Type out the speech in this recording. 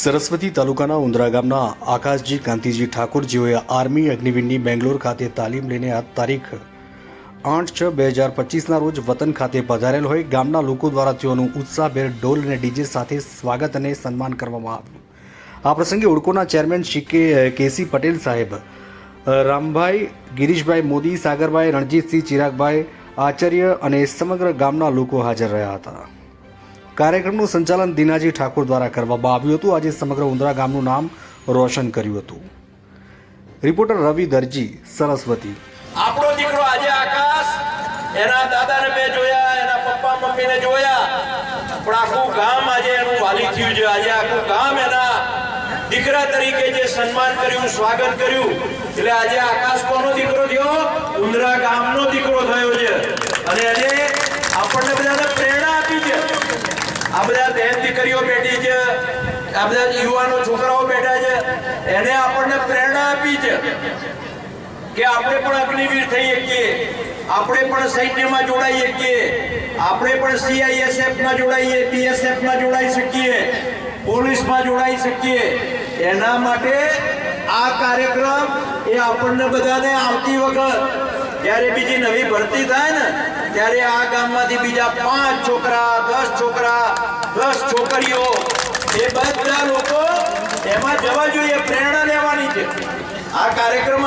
સરસ્વતી તાલુકાના ઉંદરા ગામના આકાશજી કાંતિજી ઠાકોર જેઓએ આર્મી અગ્નિવીરની બેંગ્લોર ખાતે તાલીમ લઈને આ તારીખ આઠ છ બે હજાર પચીસના રોજ વતન ખાતે પધારેલ હોય ગામના લોકો દ્વારા તેઓનું ઉત્સાહભેર ઢોલ અને ડીજે સાથે સ્વાગત અને સન્માન કરવામાં આવ્યું. આ પ્રસંગે ઉડકોના ચેરમેન શ્રી કે, કેસી પટેલ સાહેબ રામભાઈ, ગિરીશભાઈ મોદી, સાગરભાઈ, રણજીતસિંહ ચિરાગભાઈ, આચાર્ય અને સમગ્ર ગામના લોકો હાજર રહ્યા હતા. કાર્યક્રમનું સંચાલન દિનાજી ઠાકોર દ્વારા કરવામાં આવ્યું હતું. આજે સમગ્ર ઉંદરા ગામનું નામ રોશન કર્યું હતું. રિપોર્ટર રવિ દરજી, સરસ્વતી. આપણો દીકરો આજે આકાશ, એના દાદાને મેં જોયા, એના પપ્પા, મમ્મીને જોયા. પણ આખું ગામ આજે એનું વાલી થયું છે. આજે આખું ગામ એના દીકરા તરીકે જે સન્માન કર્યું, સ્વાગત કર્યું. એટલે આજે આકાશ કોનો દીકરો થયો? ઉંદરા ગામનો દીકરો થયો છે. અને એને આ બધા બહેન દીકરીઓ બેઠી છે આ બધા યુવાનો છોકરાઓ બેઠા છે એને આપણને પ્રેરણા આપી છે કે આપણે પણ અગ્નિવીર થઈ શકીએ આપણે પણ સૈન્યમાં જોડાઈ શકીએ આપણે પણ સીઆઈએસએફ માં જોડાઈએ બીએસએફ માં જોડાઈ શકીએ પોલીસમાં જોડાઈ શકીએ એના માટે આ કાર્યક્રમ એ આપણને બધાને આવતી વખત જ્યારે બીજી નવી ભરતી થાય ને ત્યારે આ ગામમાંથી બીજા પાંચ છોકરા દસ છોકરા દસ છોકરીઓ એ બધા લોકો એમાં જવા જોઈએ પ્રેરણા લેવાની છે. આ કાર્યક્રમ